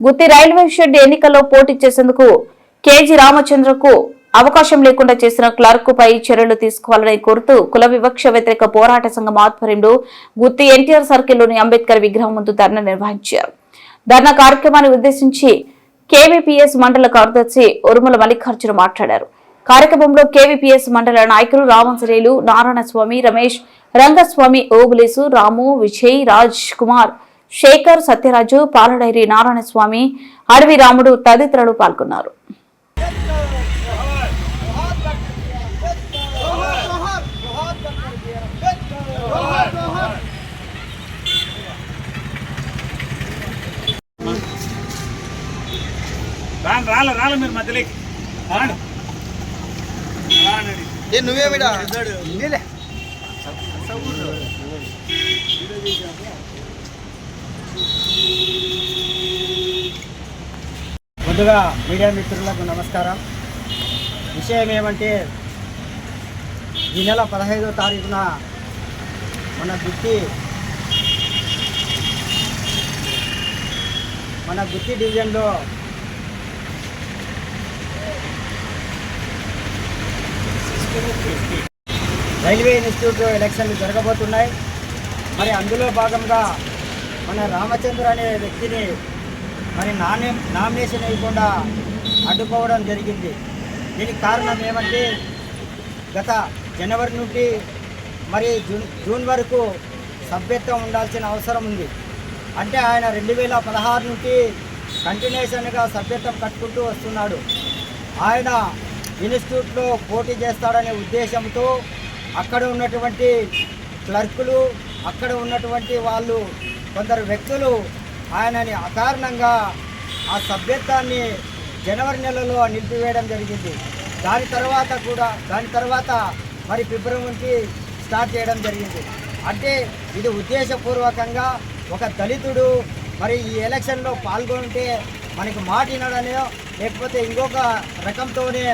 గుత్తి railway shed ఎన్నికల్లో పోటీ చేసేందుకు కేజీ రామచంద్రకు అవకాశం లేకుండా చేసిన క్లర్క్ పై చర్యలు తీసుకోవాలని కోరుతూ కుల వివక్ష వ్యతిరేక పోరాట సంఘం ఆధ్వర్యంలో గుత్తి ఎన్టీఆర్ సర్కిల్లోని అంబేద్కర్ విగ్రహం ముందు ధర్నా నిర్వహించారు. ధర్నా కార్యక్రమాన్ని ఉద్దేశించి కేవీపీఎస్ మండల కార్యదర్శి ఉరుమల మల్లికార్జున మాట్లాడారు. కార్యక్రమంలో కేవీపీఎస్ మండల నాయకులు రామంజనేయులు నారాయణస్వామి రమేష్ రంగస్వామి ఓబులేసు రాము విజయ్ రాజ్ కుమార్ శేఖర్ సత్యరాజు పాలడైరి నారాయణస్వామి అడవి రాముడు తదితరులు పాల్గొన్నారు. రాలే రాలే మీరు మధ్యలోకి. రాండి రానండి. ముందుగా మీడియా మిత్రులకు నమస్కారం. విషయం ఏమంటే ఈ నెల పదహైదో తారీఖున మన గుత్తి మన గుత్తి డివిజన్లో రైల్వే ఇన్స్టిట్యూట్ ఎలక్షన్లు జరగబోతున్నాయి. మరి అందులో భాగంగా మన రామచంద్ర అనే వ్యక్తిని మరి నామినే నామినేషన్ వేయకుండా అడ్డుకోవడం జరిగింది. దీనికి కారణం ఏమంటే గత జనవరి నుండి మరి జూన్ జూన్ వరకు సభ్యత్వం ఉండాల్సిన అవసరం ఉంది. అంటే ఆయన రెండు వేల పదహారు నుండి కంటిన్యూషన్గా సభ్యత్వం కట్టుకుంటూ వస్తున్నాడు. ఆయన ఇన్స్టిట్యూట్లో పోటీ చేస్తాడనే ఉద్దేశంతో అక్కడ ఉన్నటువంటి క్లర్కులు అక్కడ ఉన్నటువంటి వాళ్ళు కొందరు వ్యక్తులు ఆయనని అకారణంగా ఆ సభ్యత్వాన్ని జనవరి నెలలో నిలిపివేయడం జరిగింది. దాని తర్వాత కూడా దాని తర్వాత మరి ఫిబ్రవరి నుంచి స్టార్ట్ చేయడం జరిగింది. అంటే ఇది ఉద్దేశపూర్వకంగా ఒక దళితుడు మరి ఈ ఎలక్షన్లో పాల్గొంటే మనకి మాట వినడనో లేకపోతే ఇంకొక రకంతోనే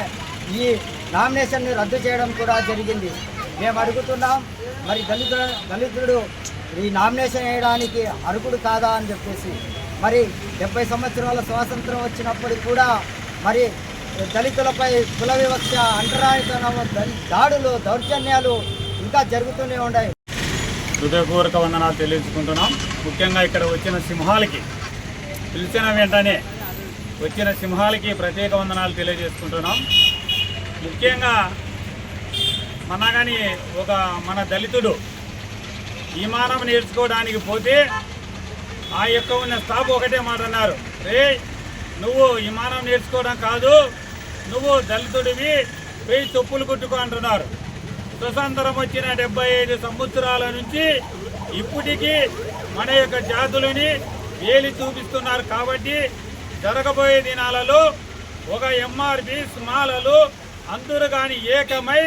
ఈ నామినేషన్ని రద్దు చేయడం కూడా జరిగింది. మేము అడుగుతున్నాం మరి దళితుడు దళితుడు ఈ నామినేషన్ వేయడానికి అర్హుడు కాదా అని చెప్పేసి మరి డెబ్బై సంవత్సరాల స్వాతంత్రం వచ్చినప్పటికి కూడా మరి దళితులపై కుల వివక్ష అంటరాయితనం దాడులు దౌర్జన్యాలు ఇంకా జరుగుతూనే ఉన్నాయి. హృదయపూర్వక వందనాలు తెలియజేసుకుంటున్నాం. ముఖ్యంగా ఇక్కడ వచ్చిన సింహాలకి పిలిచిన వెంటనే వచ్చిన సింహాలకి ప్రత్యేక వందనాలు తెలియజేసుకుంటున్నాం. ముఖ్యంగా మన కానీ ఒక మన దళితుడు విమానం నేర్చుకోవడానికి పోతే ఆ యొక్క ఉన్న స్టాఫ్ ఒకటే మాట అన్నారు. రే నువ్వు విమానం నేర్చుకోవడం కాదు నువ్వు దళితుడివి వెయ్యి చెప్పులు కుట్టుకో అంటున్నారు. స్వతంత్రం వచ్చిన డెబ్బై ఐదు సంవత్సరాల నుంచి ఇప్పటికీ మన యొక్క జాతులని వేలి చూపిస్తున్నారు కాబట్టి జరగబోయే దినాలలో ఒక ఎంఆర్పి స్మాలలు అందరూ కానీ ఏకమై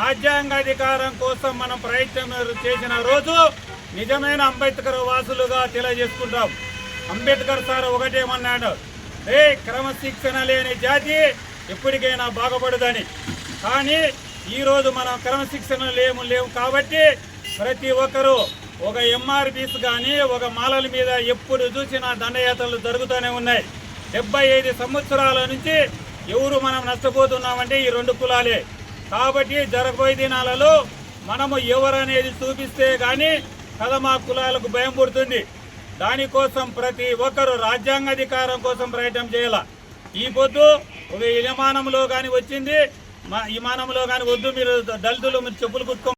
రాజ్యాంగాధికారం కోసం మనం ప్రయత్నం చేసిన రోజు నిజమైన అంబేద్కర్ వాసులుగా తెలియజేసుకుంటాం. అంబేద్కర్ సార్ ఒకటేమన్నాడు ఏ క్రమశిక్షణ లేని జాతి ఎప్పటికైనా బాగుపడదని. కానీ ఈరోజు మనం క్రమశిక్షణ లేము లేవు కాబట్టి ప్రతి ఒక్కరూ ఒక ఎంఆర్పీస్ కానీ ఒక మాలల మీద ఎప్పుడు చూసినా దండయాత్రలు జరుగుతూనే ఉన్నాయి. డెబ్బై ఐదు సంవత్సరాల నుంచి ఎవరు మనం నష్టపోతున్నామంటే ఈ రెండు కులాలే. కాబట్టి జరగబోయే దినాలలో మనము ఎవరనేది చూపిస్తే కానీ కథ మా కులాలకు భయం పుడుతుంది. దానికోసం ప్రతి ఒక్కరు రాజ్యాంగాధికారం కోసం ప్రయత్నం చేయాల. ఈ పొద్దు ఒక విమానంలో కానీ వచ్చింది మా విమానంలో కానీ వద్దు మీరు దళితులు మీరు చెప్పులు కుట్టుకో